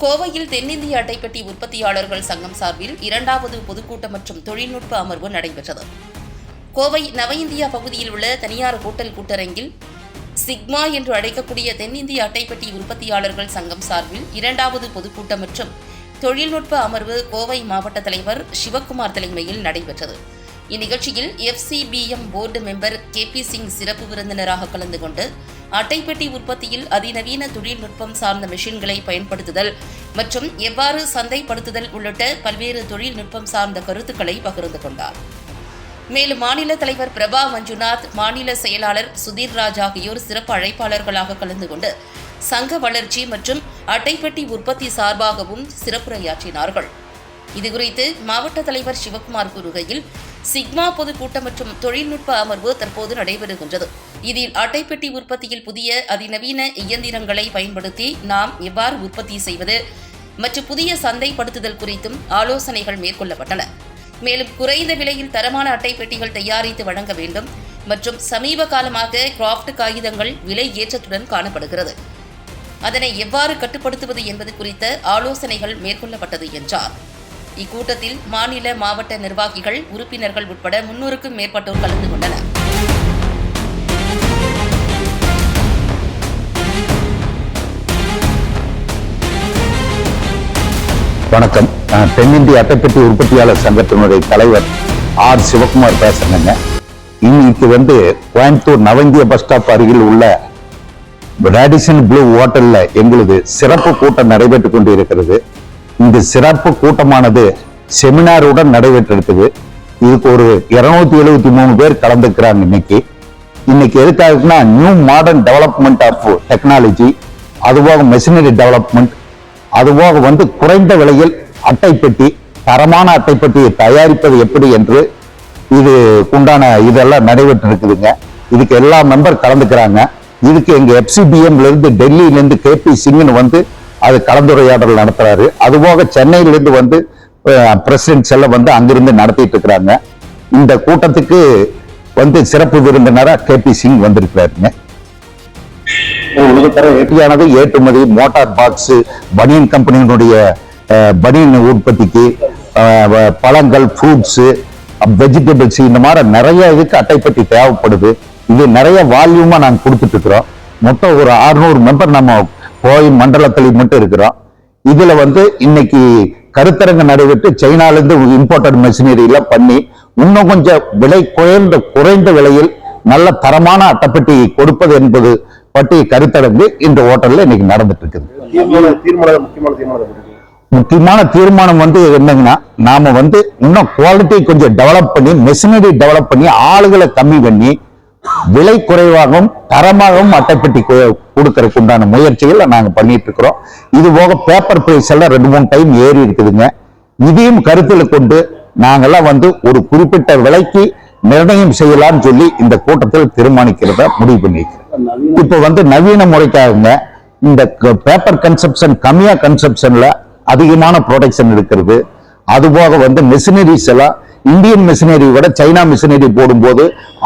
கோவையில் தென்னிந்திய அட்டைப்பட்டி உற்பத்தியாளர்கள் சங்கம் சார்பில் இரண்டாவது பொதுக்கூட்டம் மற்றும் தொழில்நுட்ப அமர்வு நடைபெற்றது. கோவை நவ இந்தியா பகுதியில் உள்ள தனியார் ஹோட்டல் கூட்டரங்கில் சிக்மா என்று அழைக்கக்கூடிய தென்னிந்திய அட்டைப்பட்டி உற்பத்தியாளர்கள் சங்கம் சார்பில் இரண்டாவது பொதுக்கூட்டம் மற்றும் தொழில்நுட்ப அமர்வு கோவை மாவட்ட தலைவர் சிவக்குமார் தலைமையில் நடைபெற்றது. இந்நிகழ்ச்சியில் FCBM board member K P Singh சிறப்பு விருந்தினராக கலந்து கொண்டு அட்டைப்பெட்டி உற்பத்தியில் அதிநவீன தொழில்நுட்பம் சார்ந்த மிஷின்களை பயன்படுத்துதல் மற்றும் எவ்வாறு சந்தைப்படுத்துதல் உள்ளிட்ட பல்வேறு தொழில்நுட்பம் சார்ந்த கருத்துக்களை பகிர்ந்து கொண்டார். மேலும் மாநில தலைவர் பிரபா மஞ்சுநாத் மாநில செயலாளர் சுதீர் ராஜ் ஆகியோர் சிறப்பு அழைப்பாளர்களாக கலந்து கொண்டு சங்க வளர்ச்சி மற்றும் அட்டைப்பெட்டி உற்பத்தி சார்பாகவும் சிறப்புரையாற்றினார்கள். இதுகுறித்து மாவட்ட தலைவர் சிவகுமார் கூறுகையில் சிக்மா பொதுக்கூட்டம் மற்றும் தொழில்நுட்ப அமர்வு தற்போது நடைபெறுகின்றது. இதில் அட்டைப்பெட்டி உற்பத்தியில் புதிய அதிநவீன இயந்திரங்களை பயன்படுத்தி நாம் எவ்வாறு உற்பத்தி செய்வது மற்றும் புதிய சந்தைப்படுத்துதல் குறித்தும் ஆலோசனைகள் மேற்கொள்ளப்பட்டன. மேலும் குறைந்த விலையில் தரமான அட்டைப்பெட்டிகள் தயாரித்து வழங்க வேண்டும் மற்றும் சமீப காலமாக கிராஃப்ட் காகிதங்கள் விலை ஏற்றத்துடன் காணப்படுகிறது. அதனை எவ்வாறு கட்டுப்படுத்துவது என்பது குறித்த ஆலோசனைகள் மேற்கொள்ளப்பட்டது என்றார். இக்கூட்டத்தில் மாநில மாவட்ட நிர்வாகிகள் உறுப்பினர்கள் உட்பட முன்னூறுக்கும் மேற்பட்டோர் கலந்து கொண்டனர். வணக்கம். நான் தென்னிந்திய அட்டைப்பட்டி உற்பத்தியாளர் சங்கத்தினுடைய தலைவர் ஆர். சிவகுமார் பேசுறேங்க. இன்னைக்கு வந்து கோயம்புத்தூர் நவந்திய பஸ் ஸ்டாப் அருகில் உள்ள ரேடிசன் ப்ளூ ஹோட்டல்ல எங்களது சிறப்பு கூட்டம் நடைபெற்றுக் கொண்டு இருக்கிறது இந்த சிறப்பு கூட்டமானது செமினாருடன் நடைபெற்றிருக்குது. இதுக்கு ஒரு இருநூத்தி எழுபத்தி மூணு பேர் கலந்துக்கிறாங்க இன்னைக்கு. இன்னைக்கு எதுக்காகனா new modern development of technology அதுபோக மெஷினரி டெவலப்மெண்ட் அதுபோக வந்து குறைந்த விலையில் அட்டைப்பெட்டி தரமான அட்டைப்பெட்டியை தயாரிப்பது எப்படி என்று இது உண்டான இதெல்லாம் நடைபெற்று இருக்குதுங்க இதுக்கு எல்லா மெம்பர் கலந்துக்கிறாங்க. இதுக்கு எங்க எஃப்சிபிஎம்ல இருந்து டெல்லியிலேருந்து கே பி சிங்னு வந்து அது கலந்துரையாடல் நடத்துறாரு. அதுபோக போக இருந்து வந்து பிரசிடென்ட்ஸ் எல்லாம் வந்து அங்கிருந்து நடத்திட்டு இருக்கிறாங்க. இந்த கூட்டத்துக்கு வந்து சிறப்பு விருந்தினரா கே பி சிங் வந்திருக்கிறாருங்க. உலகத்தர ஏற்றியானது ஏற்றுமதி மோட்டார் பாக்ஸ் பனியன் கம்பெனியினுடைய பனியன் உற்பத்திக்கு பழங்கள் ஃப்ரூட்ஸ் வெஜிடபிள்ஸ் இந்த மாதிரி நிறைய இதுக்கு அட்டைப்பட்டி தேவைப்படுது. இது நிறைய வால்யூமா நாங்கள் கொடுத்துட்டு இருக்கிறோம். மொத்தம் ஒரு 600 மெம்பர் நம்ம கோவை மண்டலத்தில் மட்டும் இருக்கிறோம் இதுல வந்து இன்னைக்கு கருத்தரங்கு நடைபெற்று சைனால இருந்து இம்போர்ட்டட் மெஷினரி எல்லாம் பண்ணி இன்னும் கொஞ்சம் விலை குறைந்த குறைந்த விலையில் நல்ல தரமான அட்டைப்பெட்டி கொடுப்பது என்பது பற்றி கருத்தரங்கு இந்த ஹோட்டல்ல இன்னைக்கு நடந்துட்டு இருக்குது. முக்கியமான தீர்மானம் வந்து என்னங்கன்னா நாம வந்து இன்னும் குவாலிட்டி கொஞ்சம் டெவலப் பண்ணி மெஷினரி டெவலப் பண்ணி ஆளுகளை கம்மி பண்ணி விலை குறைவாகவும் தரமாகவும் அட்டைப்பெட்டி கொடுக்கறதுக்கு உண்டான முயற்சிகளை நாங்க பண்ணிட்டு இருக்கிறோம் இது போக பேப்பர் பிரைஸ் எல்லாம் ரெண்டு மூணு டைம் ஏறி இருக்குதுங்க. இதையும் கருத்தில் கொண்டு நாங்கெல்லாம் வந்து ஒரு குறிப்பிட்ட விலைக்கு நிர்ணயம் செய்யலாம்னு சொல்லி இந்த கூட்டத்தில் தீர்மானிக்கிறத முடிவு பண்ணிக்கிறோம் இப்போ வந்து நவீன முறைக்காகங்க இந்த பேப்பர் கன்சப்ஷன் கம்மியா கன்சப்ஷனில் அதிகமான ப்ரொடக்ஷன் இருக்கிறது. அதுபோக வந்து மெஷினரிஸ் எல்லாம் இந்தியன் மிஷினரி விட சைனா மிஷினரி போடும்போது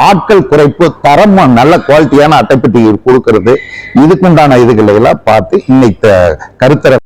ஆட்கள் குறைப்பு தரம் நல்ல குவாலிட்டியான அட்டைப்பெட்டி கொடுக்கறது. இதுக்குண்டான இதுகளை எல்லாம் பார்த்து இன்னைக்கு கருத்தரை